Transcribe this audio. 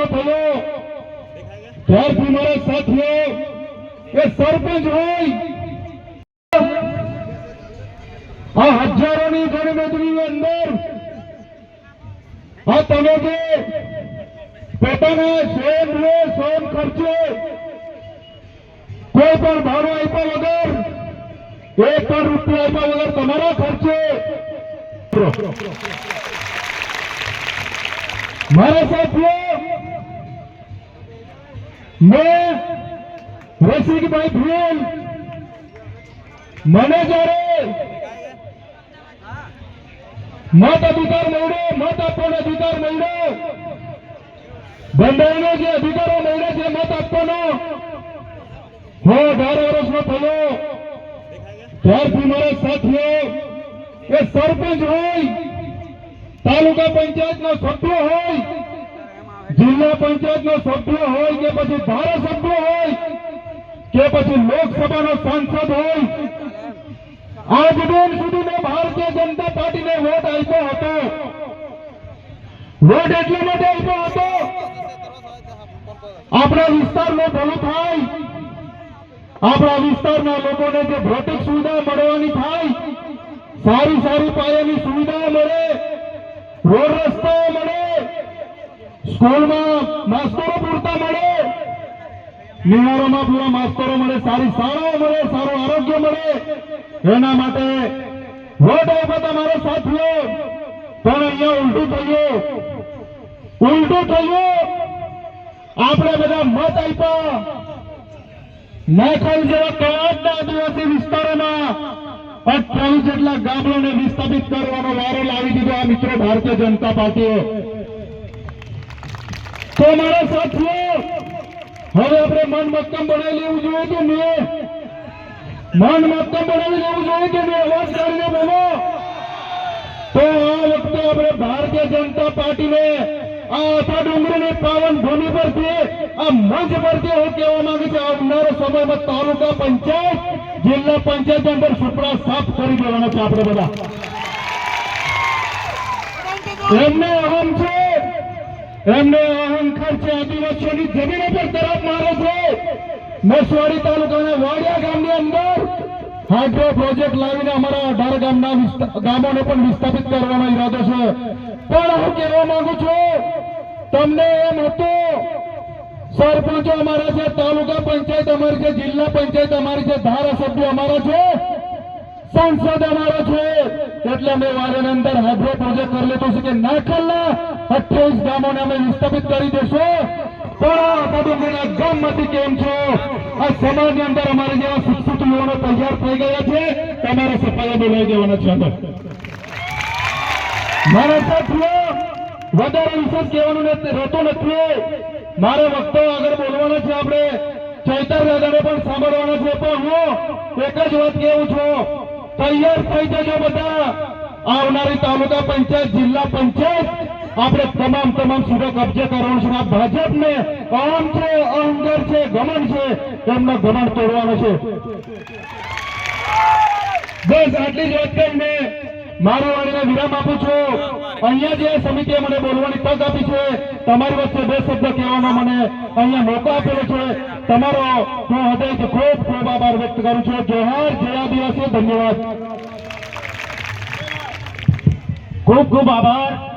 વર્ષનો થયો મારા સાથીઓ, એ સરપંચ હોય. આ હજારોની ગણતરીની અંદર, આ તમે જે પોતાના સ્વયં રે સ્વયં ખર્ચે, કોઈ પણ ભાડું આપ્યા વગર, એક પણ રૂપિયા આપ્યા વગર તમારા ખર્ચે. મારા સાથીઓ મેં રસિકભાઈ ભીલ. મને જ્યારે મત અધિકાર મળ્યો, મત આપવાનો અધિકાર મળ્યો, બંધારણનો જે અધિકારો મળ્યા છે, મત આપવાનો, હું અઢાર વર્ષનો થયો. ત્યારથી મારો સાથીઓ એ સરપંચ હોય, તાલુકા પંચાયતનો સભ્ય હોય જિલ્લા પંચાયતનો સભ્ય હોય કે પછી ધારાસભ્ય હોય કે પછી લોકસભાનો સાંસદ હોય, આજ દિન સુધી મેં ભારતીય જનતા પાર્ટીને વોટ આપ્યો હતો. વોટ એટલા માટે આપ્યો હતો? આપણા વિસ્તારનું ભલું થાય. આપણા વિસ્તારના લોકોને જે ભૌતિક સુવિધા મળવાની થાય, સારી સારી પાયાની સુવિધાઓ મળે, રોડ રસ્તાઓ મળે સ્કૂલમાં માસ્તરો પૂરતા મળે. નિવારોમાં પૂરા માસ્તરો મળે, સારી શાળાઓ મળે, સારું આરોગ્ય મળે. એના માટે વોટ આપ્યા તમારો સાથીઓ. પણ અહીંયા ઉલટું થયું ઉલટું થયું આપણે બધા મત આપ્યા. નાખલ જેવા કવાડના આદિવાસી વિસ્તારોમાં અઠાવીસ જેટલા ગામડાને વિસ્થાપિત કરવાનો વારો લાવી દીધો આ મિત્રો ભારતીય જનતા પાર્ટીએ. તો મારા સાથીઓ, હવે આપણે મન મક્કમ બનાવી લેવું જોઈએ તો મેં મન મક્કમ બનાવી લેવું જોઈએ કે મેં અવાજ કાઢીને બોલો. તો આ વખતે આપણે ભારતીય જનતા પાર્ટીને, આ ડુંગરની પાવન ભૂમિ પરથી, આ મંચ પરથી હું કહેવા માંગુ છું, આવનારા સમયમાં તાલુકા પંચાયત, જિલ્લા પંચાયત અંદર સુપડા સાફ કરી દેવાના છે આપણે બધા. એમને અહમ છે એમને અહંકાર છે આદિવાસીઓની જમીન પર તરફ મારે છે. નસવાડી તાલુકાના વાડિયા ગામની અંદર હાઇડ્રો પ્રોજેક્ટ લાવીને અમારા અઢાર ગામના ગામોને પણ વિસ્થાપિત કરવાનો ઈરાદો છે. પણ હું કહેવા માંગુ છું, તમને એમ હતું, સરપંચો અમારા છે, તાલુકા પંચાયત અમારી છે, જિલ્લા પંચાયત અમારી છે, ધારાસભ્યો અમારા છે, સંસદ અમારો છે. એટલે અમે વારેની અંદર હાઇડ્રો પ્રોજેક્ટ કરી લીધું છે કે ના નાખલના અઠ્યાવીસ ગામોને અમે વિસ્થાપિત કરી દેશું. રહેતું નથી. મારે વખતો આગળ બોલવાના છે આપણે. ચૈતર દાદાને પણ સાંભળવાના છે. પણ હું એક જ વાત કહેવું છું. તૈયાર થઈ જજો બધા. આવનારી તાલુકા પંચાયત, જિલ્લા પંચાયત આપણે તમામ તમામ સુરત કબજે કરવાનું છે ભાજપને કામ છે અહંકાર છે, ગમન છે, તેમનો ગમન તોડવાનો છે. બસ આટલી જ વાત કરીને મારી વાણીને વિરામ આપું છું. અહીંયા જે સમિતિએ મને બોલવાની તક આપી છે, તમારી વચ્ચે બે શબ્દ કહેવાનો મને અહીંયા મોકો આપેલો છે. તમારો હું હૃદયથી ખૂબ ખૂબ આભાર વ્યક્ત કરું છું. જોહાર જય દિવસે ધન્યવાદ. ખૂબ ખૂબ આભાર.